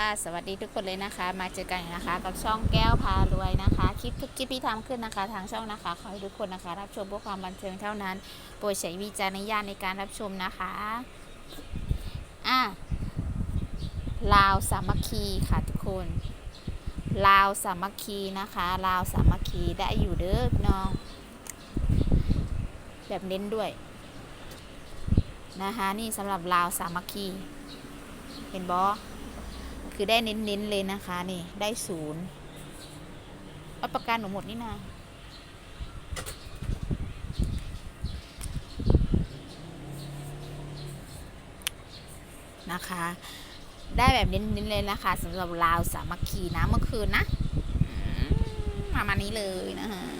ค่ะสวัสดีทุกคนเลยนะคะ มาเจอกันนะคะกับช่องแก้วพารวยนะคะ คลิปทุกคลิปที่ทำขึ้นนะคะ ทางช่องนะคะขอให้ทุกคนนะคะ รับชมเพื่อความบันเทิงเท่านั้น โปรดใช้วิจารณญาณในการรับชมนะคะอะลาวสามัคคีค่ะทุกคนลาวสามัคคีนะคะลาวสามัคคีได้อยู่เด้อน้องแบบเน้นด้วยนะคะนี่สำหรับลาวสามัคคี เห็นบอ คือได้เน้นๆเลยนะคะนี่ได้ศูนย์เอาประกันหนูหมดนี่นานะคะ ได้แบบเน้นๆเลยนะคะสำหรับลาวสามัคคีนะเมื่อคืนนะมประมาณนี้เลยนะคะ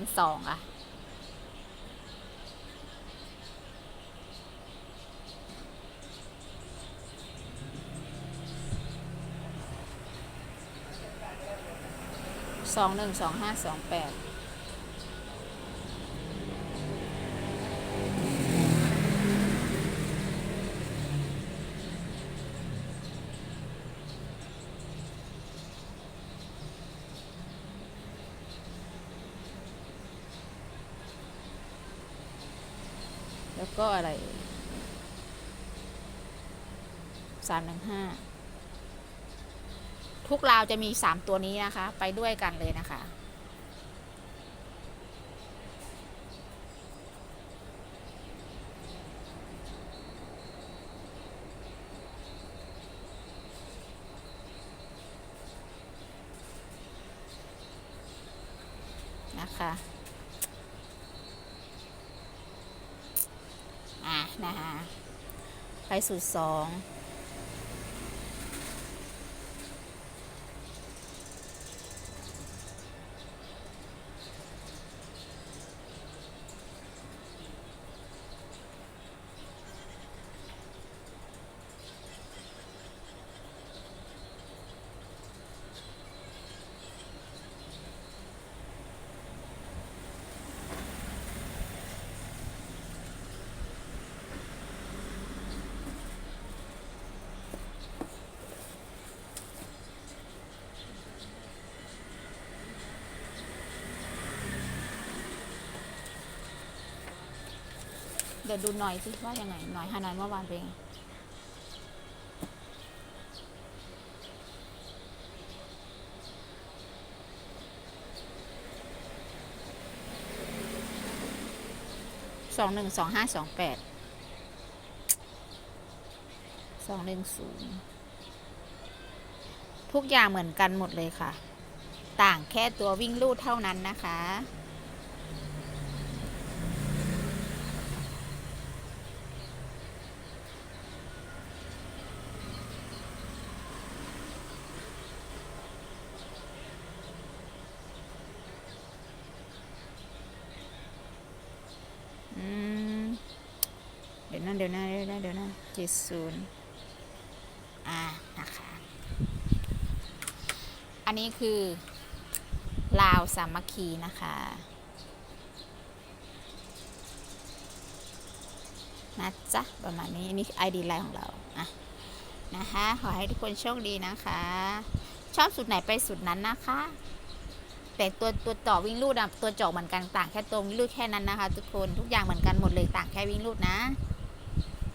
ันสองอะสองหนึ่งสองห้าสองแปด แล้วก็อะไรสามหนึ่งห้าทุกราวจะมีสามตัวนี้นะคะ ไปด้วยกันเลยนะคะนะคะ อะนะคะไปสูตรสอง ดี๋ยวดูหน่อยสิว่ายังไงหน่อยฮานอยเมื่อวานเป็นไงสองหนึ่งสองห้าสองแปดสองหนึ่งศูนย์ทุกอย่างเหมือนกันหมดเลยค่ะ ต่างแค่ตัววิ่งลูดเท่านั้นนะคะ เดี๋ยวนะเดี๋ยวนะเดี๋ยวนะเดี๋ยวนะเจ็ดศูนย์อ่านะคะ อันนี้คือ ลาวสามัคคีนะคะนะจ๊ะประมาณนี้นี่ไอดีไลน์ของเราอะนะคะ ขอให้ทุกคนโชคดีนะคะ ชอบสุดไหนไปสุดนั้นนะคะ แต่ตัวตัวต่อวิ่งลูดอะตัวเจาะเหมือนกันต่างแค่ตัววิ่งลูดแค่นั้นนะคะ ทุกคนทุกอย่างเหมือนกันหมดเลยต่างแค่วิ่งลูดนะ